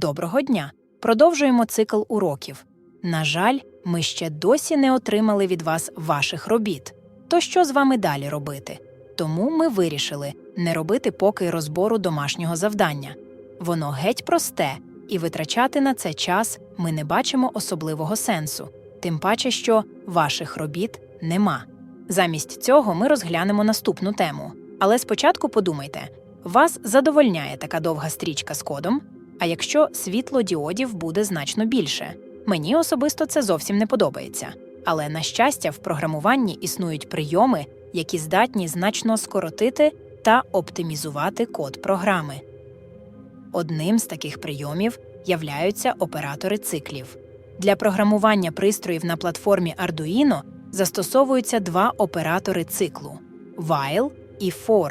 Доброго дня! Продовжуємо цикл уроків. На жаль, ми ще досі не отримали від вас ваших робіт. То що з вами далі робити? Тому ми вирішили не робити поки розбору домашнього завдання. Воно геть просте, і витрачати на це час ми не бачимо особливого сенсу, тим паче, що ваших робіт нема. Замість цього ми розглянемо наступну тему. Але спочатку подумайте: вас задовольняє така довга стрічка з кодом? А якщо світлодіодів буде значно більше? Мені особисто це зовсім не подобається. Але на щастя, в програмуванні існують прийоми, які здатні значно скоротити та оптимізувати код програми. Одним з таких прийомів являються оператори циклів. Для програмування пристроїв на платформі Arduino застосовуються два оператори циклу while і for.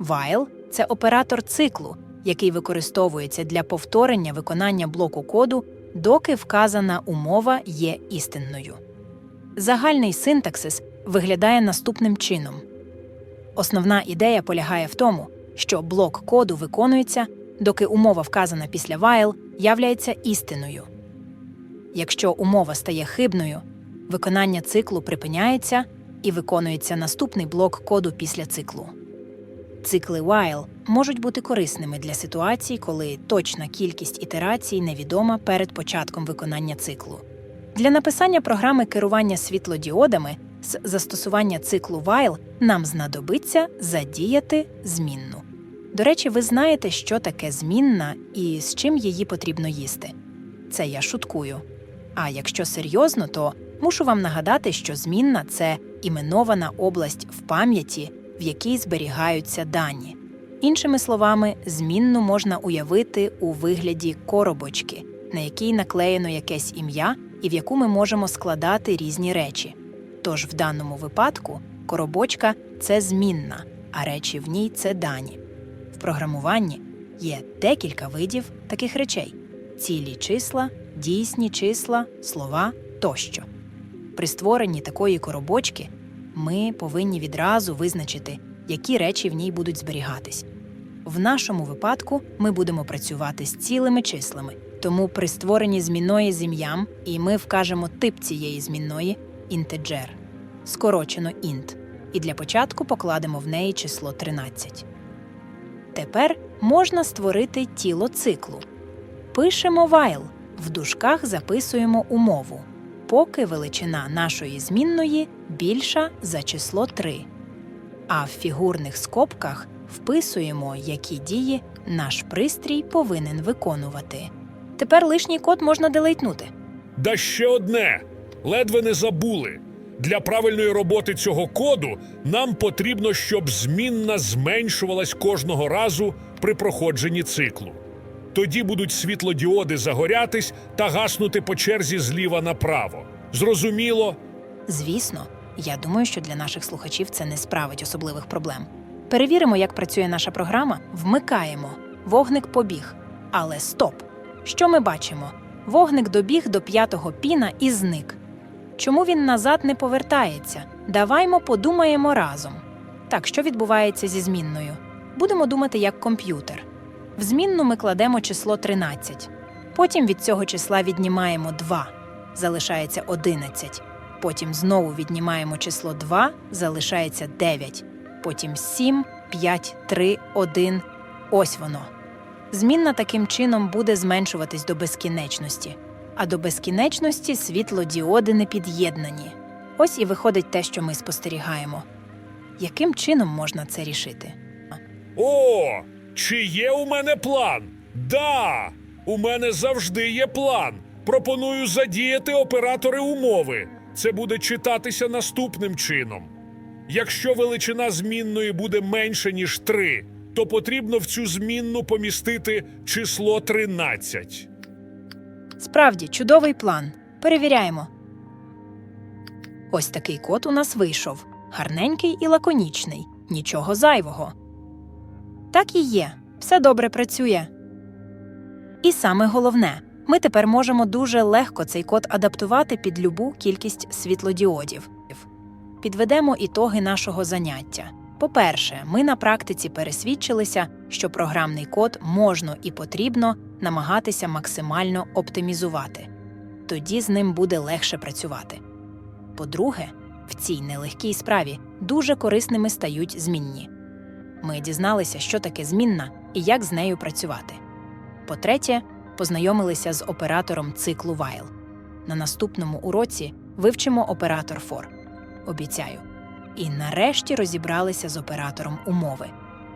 While – це оператор циклу, який використовується для повторення виконання блоку коду, доки вказана умова є істинною. Загальний синтаксис виглядає наступним чином. Основна ідея полягає в тому, що блок коду виконується, доки умова вказана після while являється істиною. Якщо умова стає хибною, виконання циклу припиняється і виконується наступний блок коду після циклу. Цикли while можуть бути корисними для ситуацій, коли точна кількість ітерацій невідома перед початком виконання циклу. Для написання програми керування світлодіодами з застосування циклу while нам знадобиться задіяти змінну. До речі, ви знаєте, що таке змінна і з чим її потрібно їсти. Це я шуткую. А якщо серйозно, то мушу вам нагадати, що змінна це іменована область в пам'яті, в якій зберігаються дані. Іншими словами, змінну можна уявити у вигляді коробочки, на якій наклеєно якесь ім'я і в яку ми можемо складати різні речі. Тож в даному випадку коробочка це змінна, а речі в ній це дані. В програмуванні є декілька видів таких речей: цілі числа, дійсні числа, слова тощо. При створенні такої коробочки ми повинні відразу визначити, які речі в ній будуть зберігатись. В нашому випадку ми будемо працювати з цілими числами, тому при створенні змінної з ім'ям і ми вкажемо тип цієї змінної integer, скорочено int, і для початку покладемо в неї число 13. Тепер можна створити тіло циклу. Пишемо while, в дужках записуємо умову, поки величина нашої змінної більша за число 3. А в фігурних скобках вписуємо, які дії наш пристрій повинен виконувати. Тепер лишній код можна делейтнути. Да ще одне. Ледве не забули. Для правильної роботи цього коду нам потрібно, щоб змінна зменшувалась кожного разу при проходженні циклу. Тоді будуть світлодіоди загорятись та гаснути по черзі зліва направо. Зрозуміло? Звісно, я думаю, що для наших слухачів це не справить особливих проблем. Перевіримо, як працює наша програма, вмикаємо. Вогник побіг. Але стоп! Що ми бачимо? Вогник добіг до п'ятого піна і зник. Чому він назад не повертається? Даваймо подумаємо разом. Так, що відбувається зі змінною? Будемо думати як комп'ютер. В змінну ми кладемо число 13. Потім від цього числа віднімаємо 2, залишається 11. Потім знову віднімаємо число 2, залишається 9. Потім 7, 5, 3, 1. Ось воно. Змінна таким чином буде зменшуватись до безкінечності, а до безкінечності світлодіоди не під'єднані. Ось і виходить те, що ми спостерігаємо. Яким чином можна це рішити? О, чи є у мене план? Да! У мене завжди є план. Пропоную задіяти оператори умови. Це буде читатися наступним чином. Якщо величина змінної буде менше, ніж 3, то потрібно в цю змінну помістити число 13. Справді, чудовий план. Перевіряємо. Ось такий код у нас вийшов. Гарненький і лаконічний. Нічого зайвого. Так і є. Все добре працює. І саме головне, ми тепер можемо дуже легко цей код адаптувати під любу кількість світлодіодів. Підведемо ітоги нашого заняття. По-перше, ми на практиці пересвідчилися, що програмний код можна і потрібно намагатися максимально оптимізувати. Тоді з ним буде легше працювати. По-друге, в цій нелегкій справі дуже корисними стають змінні. Ми дізналися, що таке змінна і як з нею працювати. По-третє, познайомилися з оператором циклу while. На наступному уроці вивчимо оператор for. Обіцяю. І нарешті розібралися з оператором умови.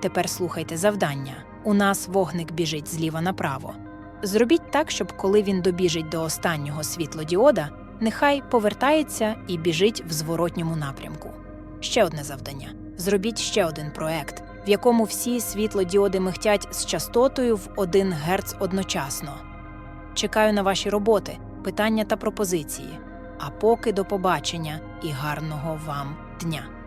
Тепер слухайте завдання. У нас вогник біжить зліва направо. Зробіть так, щоб коли він добіжить до останнього світлодіода, нехай повертається і біжить в зворотньому напрямку. Ще одне завдання: зробіть ще один проект, в якому всі світлодіоди михтять з частотою в 1 Гц одночасно. Чекаю на ваші роботи, питання та пропозиції. А поки до побачення і гарного вам дня!